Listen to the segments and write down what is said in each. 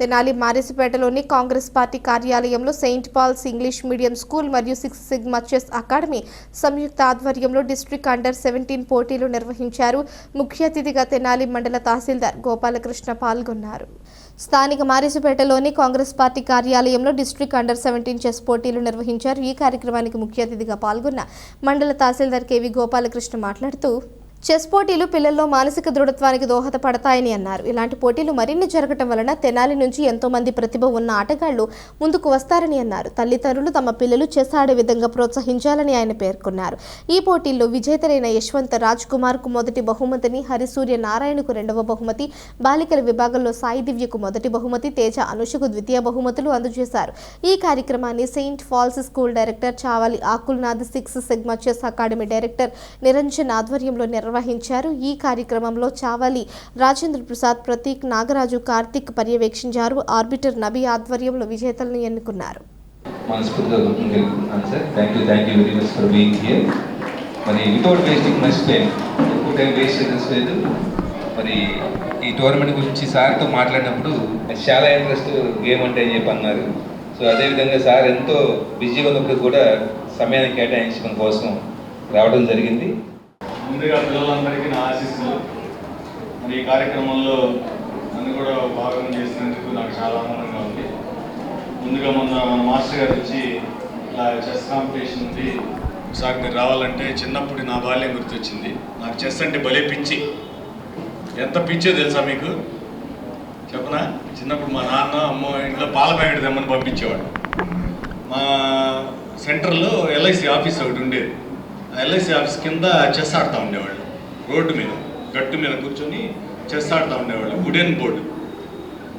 తెనాలి మారిసిపేటలోని కాంగ్రెస్ పార్టీ కార్యాలయంలో Saint Paul's English medium school మరియు సిక్స్ సిగ్మా చెస్ అకాడమీ సంయుక్త ఆధ్వర్యంలో డిస్ట్రిక్ట్ అండర్ సెవెంటీన్ పోటీలు నిర్వహించారు. ముఖ్య అతిథిగా తెనాలి మండల తహసీల్దార్ గోపాలకృష్ణ పాల్గొన్నారు. స్థానిక మారిసిపేటలోని కాంగ్రెస్ పార్టీ కార్యాలయంలో డిస్ట్రిక్ట్ అండర్ సెవెంటీన్ చెస్ పోటీలు నిర్వహించారు. ఈ కార్యక్రమానికి ముఖ్య అతిథిగా పాల్గొన్న మండల తహసీల్దార్ కేవి గోపాలకృష్ణ మాట్లాడుతూ చెస్ పోటీలు పిల్లల్లో మానసిక దృఢత్వానికి దోహదపడతాయని అన్నారు. ఇలాంటి పోటీలు మరిన్ని జరగటం వలన తెనాలి నుంచి ఎంతో మంది ప్రతిభ ఉన్న ఆటగాళ్ళు ముందుకు వస్తారని అన్నారు. తల్లిదండ్రులు తమ పిల్లలు చెస్ ఆడే విధంగా ప్రోత్సహించాలని ఆయన పేర్కొన్నారు. ఈ పోటీల్లో విజేతలైన యశ్వంత్ రాజ్ కుమార్కు మొదటి బహుమతిని హరిసూర్య నారాయణకు రెండవ బహుమతి బాలికల విభాగంలో సాయి దివ్యకు మొదటి బహుమతి తేజ అనుషకు ద్వితీయ బహుమతులు అందజేశారు. ఈ కార్యక్రమాన్ని Saint Paul's school director Chavali Akulnath six sigma chess academy director Niranjan ఆధ్వర్యంలో నిర్వహించారు నిర్వహించారు. ఈ కార్యక్రమంలో చావలి రాజేంద్ర ప్రసాద్ ప్రతీక్ నాగరాజు కార్తిక్ పర్యవేక్షించారు. ఆర్బిటర్ నబీ ఆధ్వర్యంలో విజేతలను ఎన్నుకున్నారు. మరి వితౌట్ వేస్టింగ్ ఎక్కువ టైం వేస్ట్ మరి ఈ టోర్నమెంట్ గురించి సార్తో మాట్లాడినప్పుడు చాలా ఇంట్రెస్ట్ గేమ్ అంటే అని చెప్పి అన్నారు. సో అదేవిధంగా సార్ ఎంతో బిజీగా ఉన్నప్పుడు కూడా సమయాన్ని కేటాయించడం కోసం రావడం జరిగింది. ముందుగా పిల్లలందరికీ నా ఆశీస్సులు. మరి ఈ కార్యక్రమంలో నన్ను కూడా భాగం చేసినందుకు నాకు చాలా ఆనందంగా ఉంది. ముందుగా మొన్న మన మాస్టర్ గారు వచ్చి ఇలా చెస్ కాంపిటీషన్ ఉంది. ఒకసారి మీరు రావాలంటే చిన్నప్పుడు నా బాల్యం గుర్తొచ్చింది. నాకు చెస్ అంటే భలే పిచ్చి. ఎంత పిచ్చో తెలుసా మీకు? చెప్పనా? చిన్నప్పుడు మా నాన్న అమ్మ ఇంట్లో పాల ప్యాకెట్ తెమ్మని పంపించేవాడు. మా సెంటర్లో ఎల్ఐసి ఆఫీస్ ఒకటి ఉండేది. ఎల్ఐసి ఆఫీస్ కింద చెస్ ఆడుతూ ఉండేవాళ్ళు. రోడ్డు మీద గట్టు మీద కూర్చొని చెస్ ఆడుతూ ఉండేవాళ్ళు వుడెన్ బోర్డు.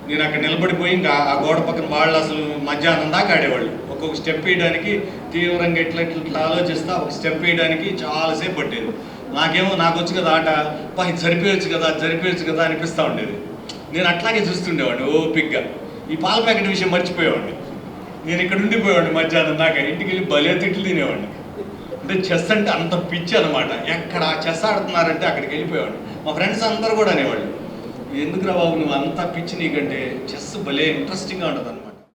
నేను అక్కడ నిలబడిపోయి ఇంకా ఆ గోడ పక్కన వాళ్ళు అసలు మధ్యాహ్నం దాకా ఆడేవాళ్ళు. ఒక్కొక్క స్టెప్ వేయడానికి తీవ్రంగా ఇట్లా ఇట్లా ఇట్లా ఆలోచిస్తా ఒక స్టెప్ వేయడానికి చాలాసేపు పట్టేది. నాకేమో నాకు వచ్చు కదా ఆట పా ఇది సరిపోయొచ్చు కదా అది సరిపోయొచ్చు కదా అనిపిస్తూ ఉండేది. నేను అట్లాగే చూస్తుండేవాడిని ఓపిగ్గా. ఈ పాల ప్యాకెట్ విషయం మర్చిపోయేవాడిని. నేను ఇక్కడ ఉండిపోయేవాడిని మధ్యాహ్నం దాకా. ఇంటికి వెళ్ళి భలే తిట్లు తినేవాడిని. అంటే చెస్ అంటే అంత పిచ్చి అనమాట ఎక్కడ చెస్ ఆడుతున్నారంటే అక్కడికి వెళ్ళిపోయాడు మా ఫ్రెండ్స్ అందరూ కూడా అనేవాళ్ళు. ఎందుకురా బాబు నువ్వు అంత పిచ్చి నీకంటే చెస్ భలే ఇంట్రెస్టింగ్గా ఉంటుంది